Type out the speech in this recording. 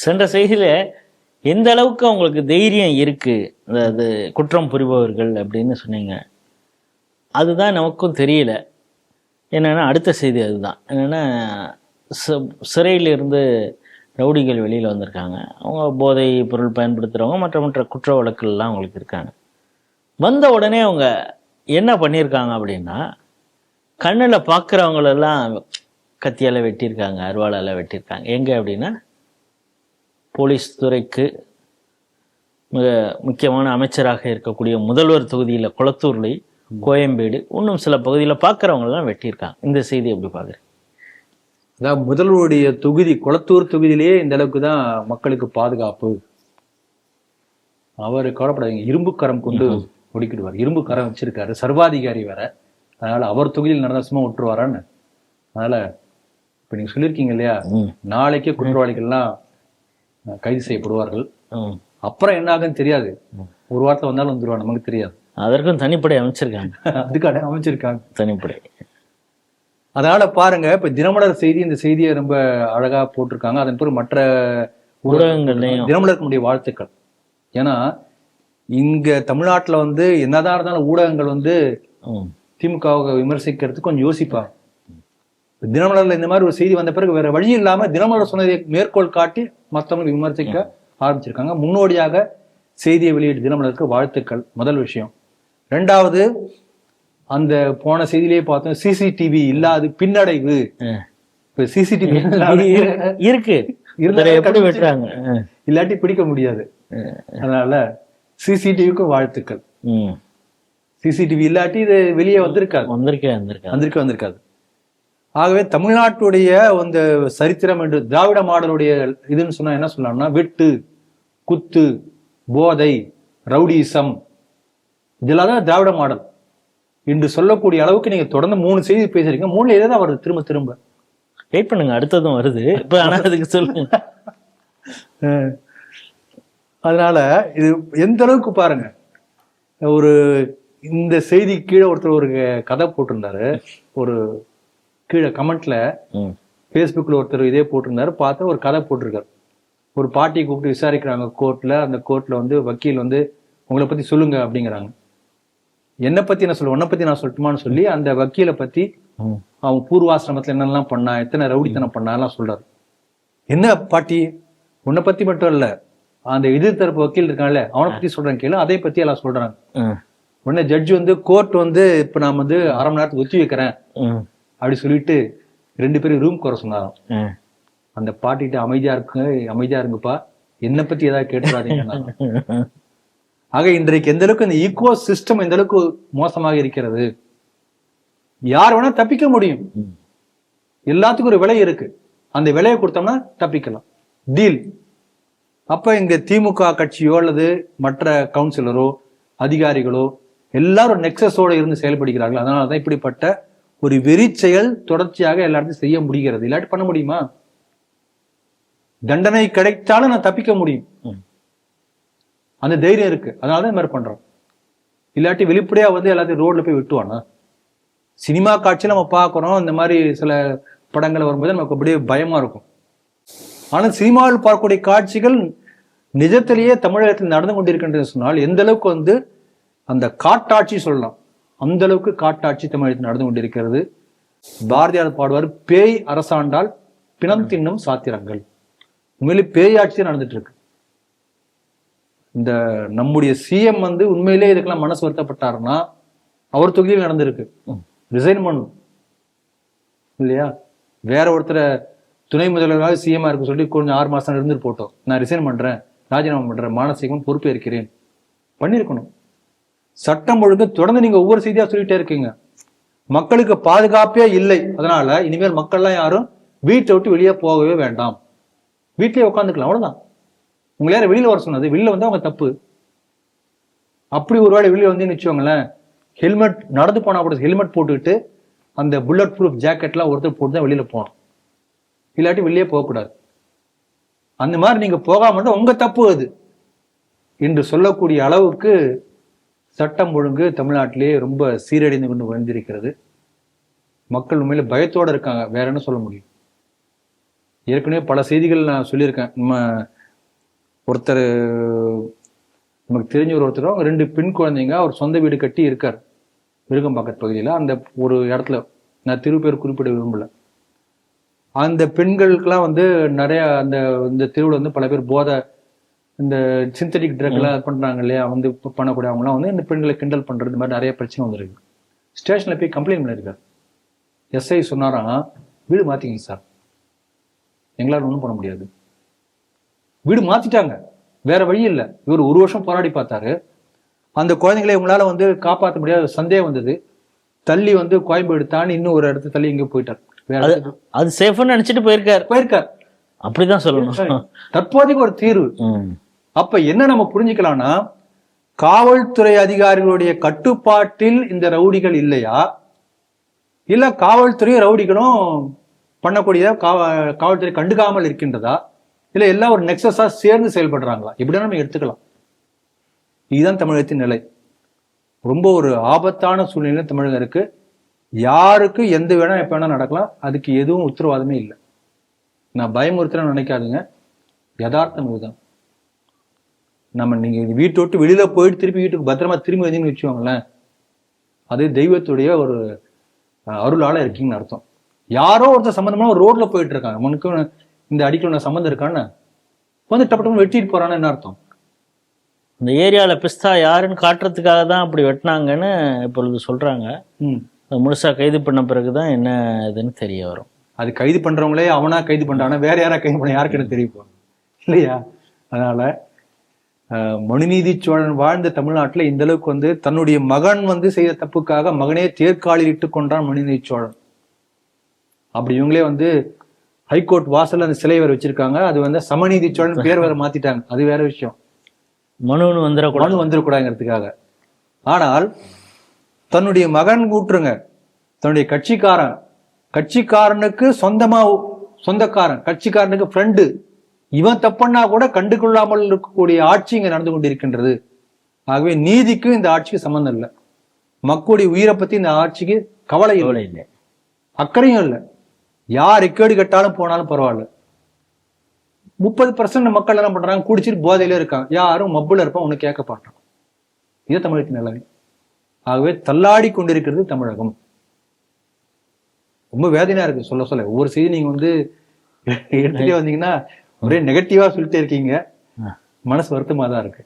சென்ற செய்தியில் எந்த அளவுக்கு அவங்களுக்கு தைரியம் இருக்குது அதாவது குற்றம் புரிபவர்கள் அப்படின்னு சொன்னீங்க. அதுதான் நமக்கும் தெரியல. என்னென்னா அடுத்த செய்தி அதுதான். என்னென்னா ச- சிறையிலிருந்து ரவுடிகள் வெளியில் வந்திருக்காங்க. அவங்க போதை பொருள் பயன்படுத்துகிறவங்க மற்ற மற்ற குற்ற வழக்குகள்லாம் அவங்களுக்கு இருக்காங்க. வந்த உடனே அவங்க என்ன பண்ணியிருக்காங்க அப்படின்னா கண்ணில் பார்க்குறவங்களெல்லாம் கத்தியால் வெட்டியிருக்காங்க அருவாளால் வெட்டியிருக்காங்க. எங்கே அப்படின்னா போலீஸ் துறைக்கு மிக முக்கியமான அமைச்சராக இருக்கக்கூடிய முதல்வர் தொகுதியில் குளத்தூர்லை கோயம்பேடு இன்னும் சில பகுதியில் பார்க்குறவங்களெல்லாம் வெட்டியிருக்காங்க. இந்த செய்தி எப்படி பார்க்குறேன் அதாவது முதல்வருடைய தொகுதி குளத்தூர் தொகுதியிலேயே இந்த அளவுக்கு தான் மக்களுக்கு பாதுகாப்பு. அவர் கவலைப்படாதீங்க இரும்பு கரம் கொண்டு ஒடுக்கிடுவார். இரும்பு கரம் வச்சிருக்காரு. சர்வாதிகாரி வேற. அதனால அவர் தொகுதியில் நடந்த சும்மா விட்டுருவாரான்னு. அதனால இப்ப நீங்க சொல்லியிருக்கீங்க இல்லையா? நாளைக்கே குற்றவாளிகள்லாம் கைது செய்யப்படுவார்கள். அப்புறம் என்ன ஆகுன்னு தெரியாது. ஒரு வாரத்துல வந்தாலும் வந்துருவா நமக்கு தெரியாது. அதற்கும் தனிப்படை அமைச்சிருக்காங்க. அதுக்காக அமைச்சிருக்காங்க. தனிப்படை. அதனால பாருங்க இப்ப தினமலர் செய்தி இந்த செய்தியை ரொம்ப அழகா போட்டிருக்காங்க. அதன் பிறகு மற்ற ஊடகங்கள்லையும். தினமலருக்கு நம்முடைய வாழ்த்துக்கள். ஏன்னா இங்க தமிழ்நாட்டுல வந்து என்னதான் இருந்தாலும் ஊடகங்கள் வந்து திமுகவை விமர்சிக்கிறதுக்கு கொஞ்சம் யோசிப்பாங்க. தினமலர்ல இந்த மாதிரி ஒரு செய்தி வந்த பிறகு வேற வழி இல்லாம தினமலர் சொன்னதை மேற்கோள் காட்டி மத்தவங்க விமர்சிக்க ஆரம்பிச்சிருக்காங்க. முன்னோடியாக செய்தியை வெளியிட்டு தினமலருக்கு வாழ்த்துக்கள். முதல் விஷயம். ரெண்டாவது அந்த போன செய்தியிலேயே பார்த்தோம் சிசிடிவி இல்லாது பின்னடைவு. இப்ப சிசிடிவி இருக்கு. எப்படி வெட்டுறாங்க. இல்லாட்டி பிடிக்க முடியாது. அதனால சிசிடிவிக்கும் வாழ்த்துக்கள். சிசிடிவி இல்லாட்டி இது வெளியே வந்திருக்காது. வந்திருக்கேன் வந்திருக்கேன் வந்திருக்க வந்திருக்காது. ஆகவே தமிழ்நாட்டுடைய அந்த சரித்திரம் என்று திராவிட மாடலுடைய இதுன்னு சொன்னா என்ன சொல்லலாம்னா வெட்டு குத்து போதை ரவுடிசம். இதெல்லாம் தான் திராவிட மாடல். என்று சொல்லக்கூடிய அளவுக்கு நீங்க தொடர்ந்து மூணு செய்தி பேசுறீங்க மூணுல தான் வருது? திரும்ப திரும்ப. வெயிட் பண்ணுங்க அடுத்ததும் வருது. இப்ப ஆனா அதுக்கு சொல்லுங்க. அதனால இது எந்த அளவுக்கு பாருங்க. ஒரு இந்த செய்தி கீழே ஒருத்தர் ஒரு கதை போட்டிருந்தாரு. ஒரு கீழே கமெண்ட்ல ஃபேஸ்புக்கில் ஒருத்தர் இதே போட்டிருந்தாரு. பார்த்து ஒரு கதை போட்டிருக்காரு. ஒரு பாட்டியை கூப்பிட்டு விசாரிக்கிறாங்க கோர்ட்ல. அந்த கோர்ட்ல வந்து வக்கீல் வந்து உங்களை பத்தி சொல்லுங்க அப்படிங்கிறாங்க. என்னை பத்தி நான் சொல்லுவேன் உன்னை பத்தி நான் சொல்லட்டுமான்னு சொல்லி அந்த வக்கீலை பத்தி ம். அவன் பூர்வாசிரமத்துல என்னெல்லாம் பண்ணா எத்தனை ரவுடித்தனம் பண்ணாலாம் சொல்றாரு. என்ன பாட்டி? உன்னை பத்தி மட்டும் இல்ல அந்த எதிர்த்தரப்பு வக்கீல் இருக்கான்ல அவனை பத்தி சொல்றேன் கேளு அதை பத்தி எல்லாம் சொல்றாங்க. ம். உடனே ஜட்ஜ் வந்து கோர்ட் வந்து இப்ப நான் வந்து அரை மணி நேரத்துக்கு ஒத்தி வைக்கிறேன். அப்படி சொல்லிட்டு ரெண்டு பேரும் ரூம் குறை சொன்னாராம். ம் அந்த பாட்டிகிட்ட அமைதியா இருக்குங்க அமைதியா இருங்கப்பா. என்னை பத்தி ஏதாவது கேட்டுறாதீங்க ஆக இன்றைக்கு எந்த அளவுக்கு இந்த ஈகோ சிஸ்டம் எந்த அளவுக்கு மோசமாக இருக்கிறது? யார் வேணா தப்பிக்க முடியும். எல்லாத்துக்கும் ஒரு விலை இருக்கு. அந்த விலையை கொடுத்தோம்னா தப்பிக்கலாம். டீல் அப்ப இங்க திமுக கட்சியோ அல்லது மற்ற கவுன்சிலரோ அதிகாரிகளோ எல்லாரும் நெக்ஸஸோட இருந்து செயல்படுகிறார்கள். அதனாலதான் இப்படிப்பட்ட ஒரு வெறி செயல் தொடர்ச்சியாக எல்லாத்தையும் செய்ய முடிகிறது. இல்லாட்டி பண்ண முடியுமா? தண்டனை கிடைத்தாலும் நான் தப்பிக்க முடியும். அந்த தைரியம் இருக்கு. அதனால தான் இந்த மாதிரி பண்றோம். இல்லாட்டி வெளிப்படையா வந்து எல்லாத்தையும் ரோட்ல போய் விட்டுவானா? சினிமா காட்சியில நம்ம பார்க்கறோம். இந்த மாதிரி சில படங்கள் வரும்போது நமக்கு அப்படியே பயமா இருக்கும். ஆனா சினிமாவில் பார்க்கக்கூடிய காட்சிகள் நிஜத்திலேயே தமிழகத்தில் நடந்து கொண்டிருக்கின்றது சொன்னால் எந்த அளவுக்கு வந்து அந்த காட்டாட்சி சொல்லலாம். அந்த அளவுக்கு காட்டாட்சி தமிழகத்தில் நடந்து கொண்டிருக்கிறது. பாரதியார் பாடுவார் பேய் அரசாண்டால் பிணம் தின்னும் சாத்திரங்கள். உண்மையிலே பேய் நடந்துட்டு இருக்கு இந்த நம்முடைய சிஎம் வந்து உண்மையிலே இதுக்கெல்லாம் மனசு வருத்தப்பட்டாருன்னா அவர் தொகுதியில் நடந்திருக்கு. ரிசைன் பண்ணும் இல்லையா? வேற ஒருத்தரை துணை முதல்வராக சிஎம் இருக்க சொல்லி கொஞ்சம் ஆறு மாசம் இருந்துட்டு போட்டோம். நான் ரிசைன் பண்றேன் ராஜினாமா பண்றேன் மானசீகம் பொறுப்பேற்கிறேன். பண்ணியிருக்கணும். சட்டம் ஒழுங்கு தொடர்ந்து நீங்க ஒவ்வொரு செய்தியா சொல்லிட்டே இருக்கீங்க. மக்களுக்கு பாதுகாப்பே இல்லை. அதனால இனிமேல் மக்கள்லாம் யாரும் வீட்டை விட்டு வெளியே போகவே வேண்டாம். வீட்டிலேயே உட்காந்துக்கலாம் அவ்வளவுதான். உங்களை யாரும் வெளியில வர சொன்னது. வெளியில வந்தா அவங்க தப்பு. அப்படி ஒரு ஒருவேளை வெளியில வந்து வச்சுக்கோங்களேன் ஹெல்மெட் நடந்து போனா கூட ஹெல்மெட் போட்டுக்கிட்டு அந்த புல்லட் ப்ரூஃப் ஜாக்கெட்லாம் ஒருத்தர் போட்டு தான் வெளியில போகணும். இல்லாட்டி வெளியே போகக்கூடாது. அந்த மாதிரி நீங்க போகாம இருந்தா உங்க தப்பு அது. என்று சொல்லக்கூடிய அளவுக்கு சட்டம் ஒழுங்கு தமிழ்நாட்டிலே ரொம்ப சீரடைந்து கொண்டு வந்திருக்கிறது. மக்கள் உண்மையில பயத்தோடு இருக்காங்க. வேற என்ன சொல்ல முடியும்? ஏற்கனவே பல செய்திகள் நான் சொல்லியிருக்கேன். நம்ம ஒருத்தர் நமக்கு தெரிஞ்ச ஒரு ஒருத்தரும் ரெண்டு பெண் குழந்தைங்க அவர் சொந்த வீடு கட்டி இருக்கார். விருகம்பாக்கத்து பகுதியில். அந்த ஒரு இடத்துல. நான் திருப்பேர் குறிப்பிட விரும்பல. அந்த பெண்களுக்கெல்லாம் வந்து நிறையா அந்த இந்த தெருவில் வந்து பல பேர் போதை இந்த சிந்தட்டிக் ட்ரக் எல்லாம் இது பண்றாங்க இல்லையா வந்து பண்ணக்கூடிய அவங்கலாம் வந்து இந்த பெண்களை கிண்டல் பண்றது இந்த மாதிரி நிறைய பிரச்சனை வந்திருக்கு. ஸ்டேஷன்ல போய் கம்ப்ளைண்ட் பண்ணியிருக்காரு எஸ்ஐ சொன்னாராம் வீடு மாத்திங்க சார் எங்களால ஒன்றும் பண்ண முடியாது. வீடு மாத்திட்டாங்க. வேற வழி இல்லை. இவர் ஒரு வருஷம் போராடி பார்த்தாரு. அந்த குழந்தைங்களை இவங்களால வந்து காப்பாற்ற முடியாத சந்தேகம் வந்தது. தள்ளி வந்து கோயம்பேடு தாண்டி இன்னும் ஒரு இடத்து தள்ளி எங்கேயோ போயிட்டார். அது சேஃப்னு நினைச்சிட்டு போயிருக்காரு. போயிருக்கார். அப்படிதான் சொல்லணும். தற்போதைக்கு ஒரு தீர்வு. அப்ப என்ன நம்ம புரிஞ்சுக்கலாம்னா காவல்துறை அதிகாரிகளுடைய கட்டுப்பாட்டில் இந்த ரவுடிகள் இல்லையா? இல்ல காவல்துறையும் ரவுடிகளும் பண்ணக்கூடிய காவ- காவல்துறை கண்டுக்காமல் இருக்கின்றதா? இல்ல எல்லாம் ஒரு நெக்ஸஸா சேர்ந்து செயல்படுறாங்களா? இப்படி நம்ம எடுத்துக்கலாம். இதுதான் தமிழகத்தின் நிலை. ரொம்ப ஒரு ஆபத்தான சூழ்நிலை தமிழகம் இருக்கு. யாருக்கு எந்த வேணா எப்ப வேணா நடக்கலாம். அதுக்கு எதுவும் உத்தரவாதமே இல்லை. நான் பயமுறுத்துறேன்னு நினைக்காதுங்க. யதார்த்தம் இதுதான். நம்ம நீங்க வீட்டை விட்டு வெளியில போயிட்டு திருப்பி வீட்டுக்கு பத்திரமா திரும்பி வந்தீங்கன்னு வச்சுக்கோங்களேன் அது தெய்வத்துடைய ஒரு அருளால இருக்கீங்கன்னு அர்த்தம். யாரோ ஒருத்தர் சம்பந்தமா ஒரு ரோட்ல போயிட்டு இருக்காங்க. உனக்கு இந்த அடிக்கல சம்மந்தம் இருக்கான்னு வந்து டப்பு டப்பு வெட்டிட்டு போறான்னு என்ன அர்த்தம்? இந்த ஏரியால பிஸ்தா யாருன்னு காட்டுறதுக்காக தான் அப்படி வெட்டினாங்கன்னு இப்பொழுது சொல்றாங்க. ம். அது முழுசா கைது பண்ண பிறகுதான் என்ன இதுன்னு தெரிய வரும். அது கைது பண்றவங்களே அவனா கைது பண்றானா வேற யாரா கைது பண்ண யாருக்கு தெரிய இல்லையா? அதனால மனுநீதி சோழன் வாழ்ந்த தமிழ்நாட்டுல இந்த அளவுக்கு வந்து தன்னுடைய மகன் வந்து செய்த தப்புக்காக மகனே தேர்காலில் இட்டு கொண்டான் மனுநீதி சோழன். அப்படி இவங்களே வந்து ஹைகோர்ட் வாசல்ல அந்த சிலை வேற வச்சிருக்காங்க. அது வந்து சமநீதி சோழன் பேர் வேற மாத்திட்டாங்க. அது வேற விஷயம். மனுன்னு வந்துடக்கூடாது. மனு வந்துடக்கூடாதுங்கிறதுக்காக. ஆனால் தன்னுடைய மகன் கூட்டுருங்க தன்னுடைய கட்சிக்காரன். கட்சிக்காரனுக்கு சொந்தமா சொந்தக்காரன். கட்சிக்காரனுக்கு ஃப்ரெண்டு இவன் தப்பண்ணா கூட கண்டுகொள்ளாமல் இருக்கக்கூடிய ஆட்சி இங்க நடந்து கொண்டிருக்கின்றது. ஆகவே நீதிக்கும் இந்த ஆட்சிக்கு சம்பந்தம் இல்லை. மக்களுடைய உயிரை பத்தி இந்த ஆட்சிக்கு கவலை இல்லை. இல்லை. அக்கறையும் இல்லை. யார் எக்கேடு கட்டாலும் போனாலும் பரவாயில்ல. முப்பது பர்சன்ட் மக்கள் என்ன பண்றாங்க? குடிச்சிட்டு போதையில இருக்காங்க. யாரும் மப்புல இருப்பான் ஒண்ணு கேட்க மாட்டான். இது தமிழகத்தின் நிலைமை. ஆகவே தள்ளாடி கொண்டிருக்கிறது தமிழகம். ரொம்ப வேதனையா இருக்கு. சொல்ல சொல்ல. ஒவ்வொரு செய்தி நீங்க வந்து எடுத்துட்டே வந்தீங்கன்னா ஒரே நெகட்டிவா சொல்லிட்டே இருக்கீங்க. மனசு வருத்தமா தான் இருக்கு